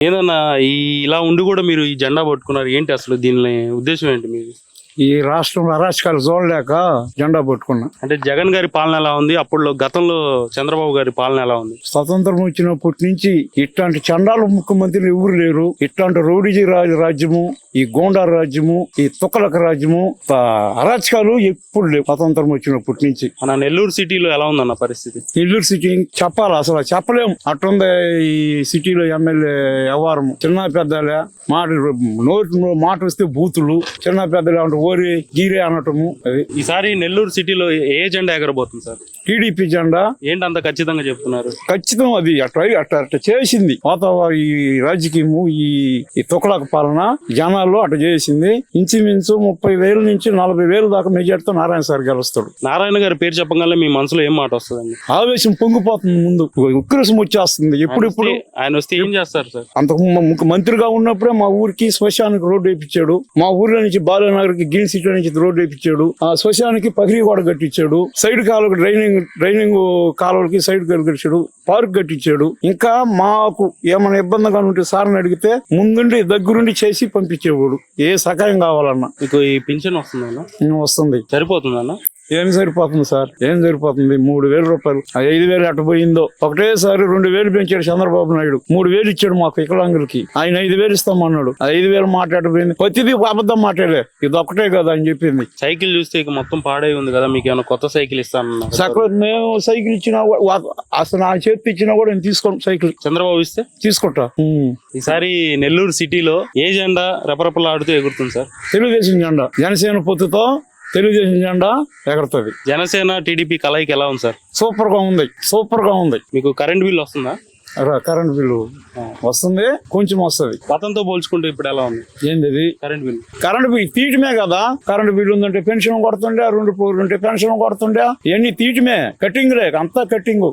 ఏదన్నా ఈ ఇలా ఉండి కూడా మీరు ఈ జెండా పట్టుకున్నారు ఏంటి అసలు దీని ఉద్దేశం ఏంటి మీరు ఈ రాష్ట్రంలో అరాచకాలు చూడలేక జెండా పట్టుకున్నా. అంటే జగన్ గారి పాలన ఎలా ఉంది? అప్పుడు గతంలో చంద్రబాబు గారి పాలన ఎలా ఉంది? స్వతంత్రం వచ్చినప్పటి నుంచి ఇట్లాంటి చండాల ముఖ్యమంత్రులు ఎవరు లేరు. ఇట్లాంటి రౌడీజీ రాజ రాజ్యము ఈ గోండా రాజ్యము ఈ తుక్కలక రాజ్యము అరాచకాలు ఎప్పుడు లేవు స్వతంత్రం వచ్చినప్పటి నుంచి. మన నెల్లూరు సిటీలో ఎలా ఉందన్న పరిస్థితి? నెల్లూరు సిటీ చెప్పాలి అసలు చెప్పలేం అట్లుంది ఈ సిటీలో ఎమ్మెల్యే వ్యవహారం చిన్న పెద్దలే. మాట నోటి మాట వస్తే బూతులు. చిన్న పెద్దలే అంటే ఓరి గీరే అనటము. అది ఈసారి నెల్లూరు సిటీలో ఏ జెండా ఎగరబోతుంది సార్? టీడీపీ జెండా. ఏంటి అంత ఖచ్చితంగా చెప్తున్నారు? ఖచ్చితం అది అట్లా అట్లా అట్లా చేసింది. వాతావరణ ఈ రాజకీయము ఈ తుకలక పాలన జనాల్లో అట్లా చేసింది. ఇంచుమించు ముప్పై వేల నుంచి నలభై వేల దాకా మెజార్టీతో నారాయణ సార్ గెలుస్తాడు. నారాయణ గారి పేరు చెప్పగానే మీ మనసులో ఏం మాట వస్తుందండి? ఆవేశం పొంగిపోతుంది ముందు. ఉక్రసం వచ్చేస్తుంది. ఎప్పుడిప్పుడు? ఆయన వస్తే ఏం చేస్తారు సార్? అంతకు మంత్రిగా ఉన్నప్పుడే మా ఊరికి శ్మశానికి రోడ్డు వేయించాడు. మా ఊర్లో నుంచి బాలనగర్కి గ్రీన్ సిటీ నుంచి రోడ్డు వేయించాడు ఆ శ్మశానికి పగిరి గోడ కట్టించాడు. సైడ్ కాలువకి డ్రైనింగ్ డ్రైనింగ్ కాలువలకి సైడ్ కట్టించాడు. పార్క్ కట్టించాడు. ఇంకా మాకు ఏమైనా ఇబ్బందిగా ఉంటే సార్ని అడిగితే ముందుండి దగ్గరుండి చేసి పంపించేవాడు. ఏ సహాయం కావాలన్నా. మీకు ఈ పింఛన్ వస్తుందన్న? వస్తుంది. సరిపోతుందన్న? ఏం సరిపోతుంది సార్? ఏం సరిపోతుంది? మూడు వేల రూపాయలు. ఐదు వేలు ఎట్ట పోయిందో? ఒకటేసారి రెండు వేలు పెంచాడు చంద్రబాబు నాయుడు. మూడు వేలు ఇచ్చాడు మాకు వికలాంగులకి. ఆయన ఐదు వేలు ఇస్తామన్నాడు. ఐదు వేలు మాట్లాడిపోయింది ప్రతిదీ అబద్ధం మాట్లాడే ఇది ఒకటే కదా అని చెప్పింది. సైకిల్ చూస్తే ఇక మొత్తం పాడై ఉంది కదా మీకు ఏమైనా కొత్త సైకిల్ ఇస్తానన్నారు సకల మేము సైకిల్ ఇచ్చినా అసలు నా చేతి ఇచ్చినా కూడా నేను తీసుకోను సైకిల్. చంద్రబాబు ఇస్తే? తీసుకుంటా. ఈసారి నెల్లూరు సిటీలో ఏ జెండా రెపరెపలాడుతూ ఎగురుతుంది సార్? తెలుగుదేశం జెండా. జనసేన పొత్తుతో తెలుగుదేశం జెండా ఎగరుతుంది. జనసేన టీడీపీ కలయిక ఎలా ఉంది సార్? సూపర్గా ఉంది సూపర్గా ఉంది. మీకు కరెంట్ బిల్ వస్తుందా? కరెంట్ బిల్లు వస్తుంది కొంచెం వస్తుంది. గతంతో పోల్చుకుంటే ఇప్పుడు ఎలా ఉంది? ఏంది ఇది? కరెంట్ బిల్ కరెంట్ బిల్ తీయటమే కదా. కరెంట్ బిల్ ఉందంటే పెన్షన్ కొడుతుండే రెండు ఉంటే పెన్షన్ కొడుతుండే. ఇవన్నీ తీయటమే? కటింగ్ రే అంతా కటింగ్